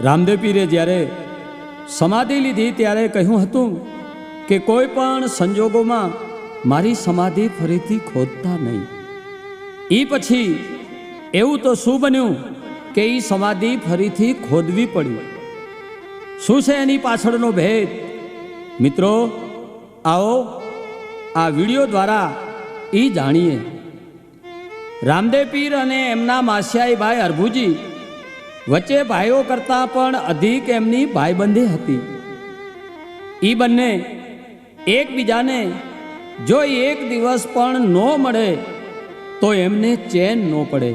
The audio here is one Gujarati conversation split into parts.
રામદેવ પીરે જ્યારે સમાધિ લીધી ત્યારે કહ્યું હતું કે કોઈ પણ સંજોગોમાં મારી સમાધિ ફરીથી ખોદતા નહીં. એ પછી એવું તો શું બન્યું કે એ સમાધિ ફરીથી ખોદવી પડી શું છે એની પાછળનો ભેદ? મિત્રો, આવો આ વીડિયો દ્વારા એ જાણીએ. રામદેવ પીર અને એમના માસિયાઈ ભાઈ અરભુજી વચ્ચે ભાઈઓ કરતાં પણ અધિક એમની ભાઈબંધી હતી. એ બંને એકબીજાને જો એક દિવસ પણ ન મળે, તો એમને ચેન ન પડે.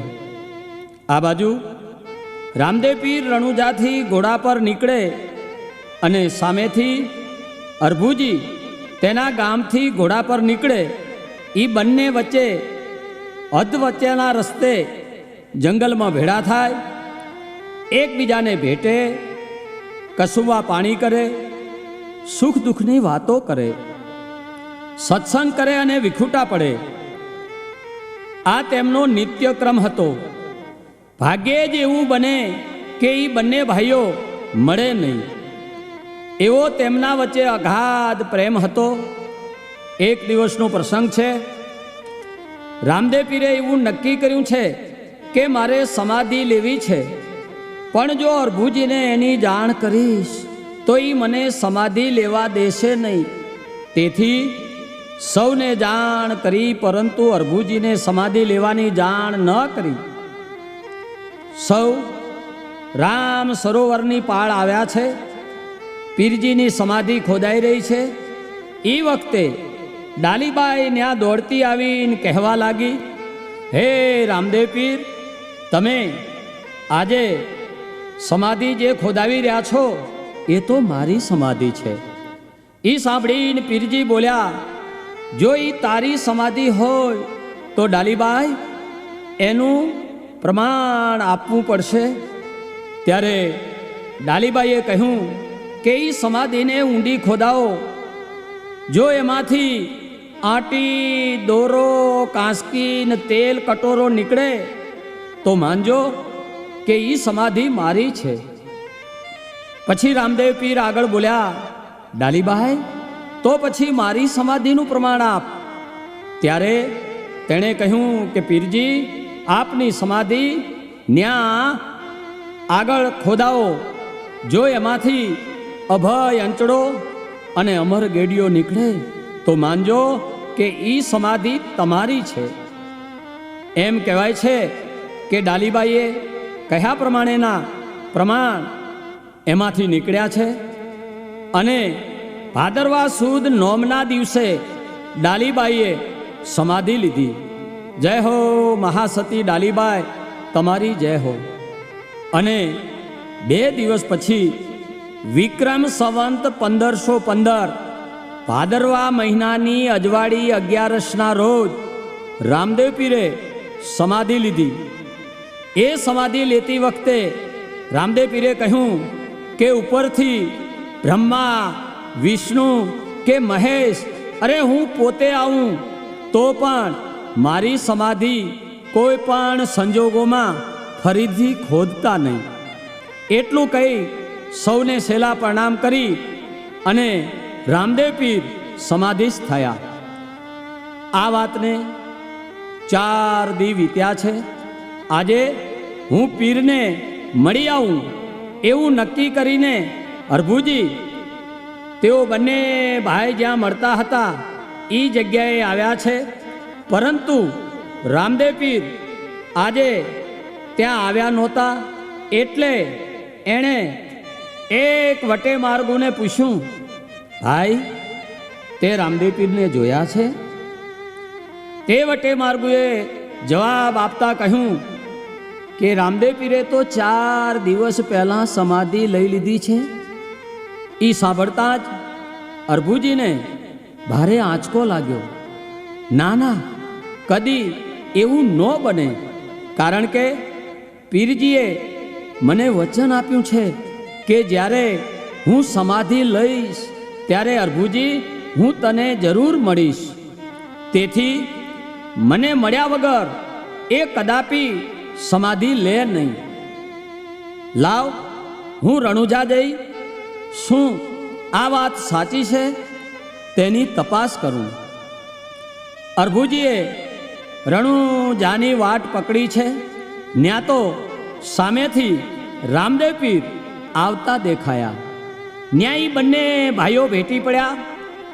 આ બાજુ રામદેવ પીર રણુજાથી ઘોડા પર નીકળે અને સામેથી અરભુજી તેના ગામથી ઘોડા પર નીકળે. એ બંને વચ્ચે અધ વચ્ચેના રસ્તે જંગલમાં ભેળા થાય એકબીજાને ભેટે, કસુવા પાણી કરે, સુખ દુઃખની વાતો કરે. સત્સંગ કરે અને વિખૂટા પડે. આ તેમનો નિત્યક્રમ હતો. ભાગ્યે જ એવું બને કે એ બંને ભાઈઓ મળે નહીં. એવો તેમના વચ્ચે અગાધ પ્રેમ હતો. એક દિવસનો પ્રસંગ છે. રામદેવ પીરે એવું નક્કી કર્યું છે કે મારે સમાધિ લેવી છે. પણ જો અર્ભુજીને એની જાણ કરીશ, તો એ મને સમાધિ લેવા દેશે નહીં. તેથી સૌને જાણ કરી, પરંતુ અર્ભુજીને સમાધિ લેવાની જાણ ન કરી. સૌ રામ સરોવરની પાળ આવ્યા છે. પીરજીની સમાધિ ખોદાઈ રહી છે. એ વખતે ડાલીબાઈ ત્યાં દોડતી આવીને કહેવા લાગી, હે રામદેવ પીર, તમે આજે સમાધિ જે ખોદાવી રહ્યા છો, એ તો મારી સમાધિ છે. એ સાંભળીને પીરજી બોલ્યા, જો એ તારી સમાધિ હોય, તો ડાલીબાઈ, એનું પ્રમાણ આપવું પડશે. ત્યારે ડાલીબાઈએ કહ્યું, કે એ સમાધિને ઊંડી ખોદાવો. જો એમાંથી આટી, દોરો કાંસકી તેલ, કટોરો નીકળે, તો માનજો. કે એ સમાધિ મારી છે. પછી રામદેવ પીર આગળ બોલ્યા, ડાલીબાઈ, તો પછી મારી સમાધિનું પ્રમાણ આપ. ત્યારે તેણે કહ્યું કે, પીરજી, આપની સમાધિ ન્યા આગળ ખોદાવો જો એમાંથી અભય અંચડો અને અમર ગેડીઓ નીકળે, તો માનજો કે ઈ સમાધિ તમારી છે. એમ કહેવાય છે કે, ડાલીબાઈએ કયા પ્રમાણેના પ્રમાણ એમાંથી નીકળ્યા છે? અને ભાદરવા સુદ નોમના દિવસે ડાલીબાઈએ સમાધિ લીધી. જય હો મહાસતી ડાલીબાઈ, તમારી જય હો. અને બે દિવસ પછી વિક્રમ સંવંત પંદરસો પંદર, ભાદરવા મહિનાની અજવાળી અગિયારસના રોજ રામદેવ પીરે સમાધિ લીધી. એ સમાધિ લેતી વખતે રામદેવ પીરે કહ્યું કે ઉપરથી બ્રહ્મા, વિષ્ણુ કે મહેશ, અરે હું પોતે આવું, તો પણ મારી સમાધિ કોઈ પણ સંજોગોમાં ફરીથી ખોદતા નહીં. એટલું કહી સૌને સેલા પ્રણામ કરી અને રામદેવ પીર સમાધિશ થયા. આ વાતને ચાર દી વીત્યા છે. આજે હું પીરને મળી આવું એવું નક્કી કરીને અરભુજી તેઓ બંને ભાઈ જ્યાં મળતા હતા એ જગ્યાએ આવ્યા છે. પરંતુ રામદેવ પીર આજે ત્યાં આવ્યા નહોતા. એટલે એણે એક વટે માર્ગોને પૂછ્યું, ભાઈ, તે રામદેવ પીરને જોયા છે? તે વટે માર્ગુએ જવાબ આપતા કહ્યું કે રામદેવ પીરે તો ચાર દિવસ પહેલાં સમાધિ લઈ લીધી છે. એ સાંભળતા જ અર્ભુજીને ભારે આંચકો લાગ્યો. ના ના કદી એવું ન બને, કારણ કે પીરજીએ મને વચન આપ્યું છે કે જ્યારે હું સમાધિ લઈશ, ત્યારે અર્ભુજી, હું તને જરૂર મળીશ. તેથી મને મળ્યા વગર એ કદાપી સમાધિ લે નહીં. લાવ, હું રણુજા દઈ, શું આ વાત સાચી છે? તેની તપાસ કરું. અર્ભુજીએ રણુજાની વાટ પકડી છે. ન્યા તો સામેથી રામદેવ પીર આવતા દેખાયા. ન્યાય બંને ભાઈઓ ભેટી પડ્યા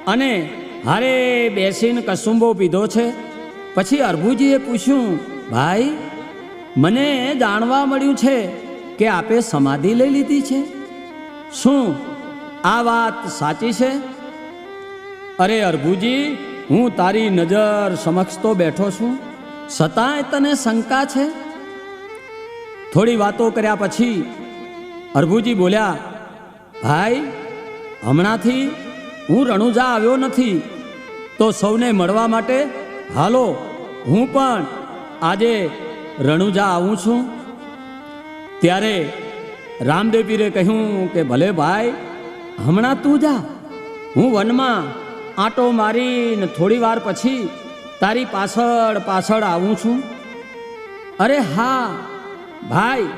અને હારે બેસીને કસુંબો પીધો છે. પછી અર્ભુજીએ પૂછ્યું, ભાઈ મને જાણવા મળ્યું છે કે આપે સમાધિ લઈ લીધી છે. શું આ વાત સાચી છે? અરે અર્ભુજી, હું તારી નજર સમક્ષ તો બેઠો છું. છતાંય તને શંકા છે? થોડી વાતો કર્યા પછી અર્ભુજી બોલ્યા, ભાઈ, હમણાંથી હું રણુજા આવ્યો નથી. તો સૌને મળવા માટે હાલો, હું પણ આજે રણુજા આવું છું? ત્યારે રામદેવ પીરે કહ્યું કે, ભલે ભાઈ, હમણાં તું જા. હું વનમાં આંટો મારીને થોડી વાર પછી તારી પાછળ પાછળ આવું છું. અરે હા, ભાઈ,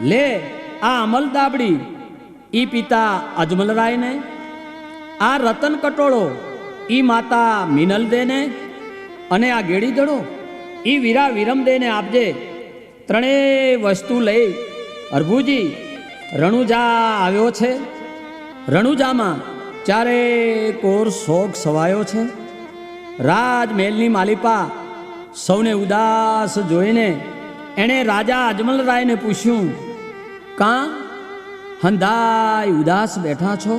લે આ અમલ દાબડી. ઈ પિતા અજમલરાયને, આ રતન કટોળો ઈ માતા મિનલ દેને અને આ ગેડી દડો. ઈ વીરા વિરમદેને આપજે. ત્રણેય વસ્તુ લઈ અર્ભુજી રણુજા આવ્યો છે. રણુજામાં ચારે કોર શોક સવાયો છે. રાજમહેલની માલિપા સૌને ઉદાસ જોઈને એણે રાજા અજમલરાયને પૂછ્યું, કાં હંધાય ઉદાસ બેઠા છો?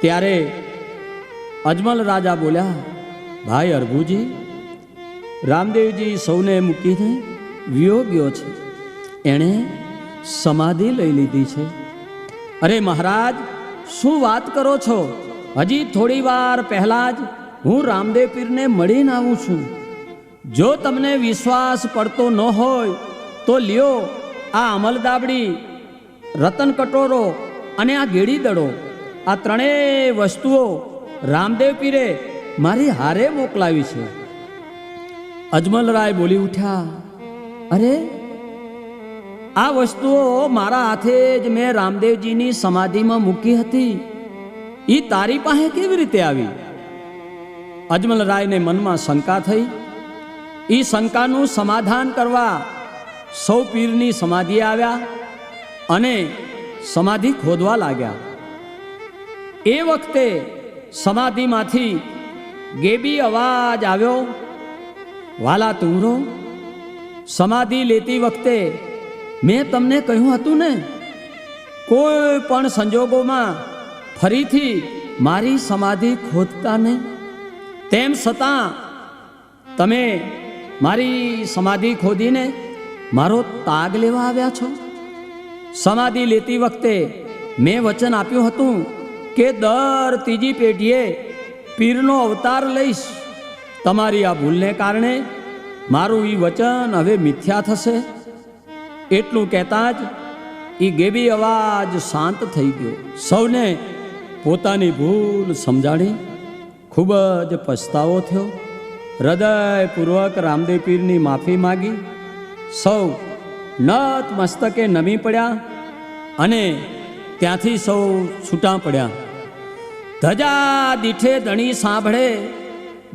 ત્યારે અજમલ રાજા બોલ્યા, ભાઈ અર્ભુજી રામદેવજી સૌને મૂકીને વિયોગ્યો છે. એણે સમાધિ લઈ લીધી છે. અરે મહારાજ, શું વાત કરો છો? હજી થોડી વાર પહેલાં જ હું રામદેવ પીરને મળીને આવું છું. જો તમને વિશ્વાસ પડતો ન હોય, તો લ્યો આ અમલદાબડી રતન કટોરો અને આ ગેડી દડો. આ ત્રણેય વસ્તુઓ રામદેવ પીરે મારી હારે મોકલાવી છે. અજમલરાય બોલી ઉઠ્યા, અરે, આ વસ્તુઓ મારા હાથે જ મેં રામદેવજીની સમાધિમાં મૂકી હતી. એ તારી પાસે કેવી રીતે આવી? અજમલરાયને મનમાં શંકા થઈ. એ શંકાનું સમાધાન કરવા સૌ પીરની સમાધિએ આવ્યા અને સમાધિ ખોદવા લાગ્યા. એ વખતે સમાધિમાંથી ગેબી અવાજ આવ્યો. વાલા તુંરો સમાધિ લેતી વખતે મેં તમને કહ્યું હતું ને, કોઈ પણ સંજોગોમાં ફરીથી મારી સમાધિ ખોદતા નહીં. તેમ છતાં તમે મારી સમાધિ ખોદીને મારો તાગ લેવા આવ્યા છો? સમાધિ લેતી વખતે મેં વચન આપ્યું હતું કે દર ત્રીજી પેઢીએ પીરનો અવતાર લઈશ. તમારી આ ભૂલને કારણે મારું એ વચન હવે મિથ્યા થશે. એટલું કહેતા જ એ ગેબી અવાજ શાંત થઈ ગયો. સૌને પોતાની ભૂલ સમજાણી ખૂબ જ પછતાવો થયો. હૃદયપૂર્વક રામદેવ પીરની માફી માગી. સૌ નત મસ્તકે નમી પડ્યા અને ત્યાંથી સૌ છૂટા પડ્યા. ધજા દીઠે ધણી સાંભળે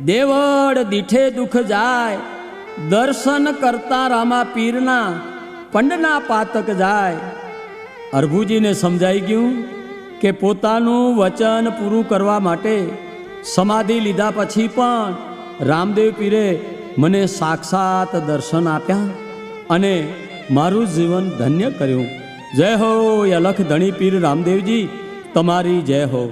દેવળ દીઠે દુઃખ જાય, દર્શન કરતા રામા પીરના પંડના પાતક જાય. અર્ભુજીને સમજાઈ ગયું કે પોતાનું વચન પૂરું કરવા માટે સમાધિ લીધા પછી પણ રામદેવ પીરે મને સાક્ષાત દર્શન આપ્યા અને મારું જીવન ધન્ય કર્યું. જય હો અલખ ધણી પીર રામદેવજી, તમારી જય હો.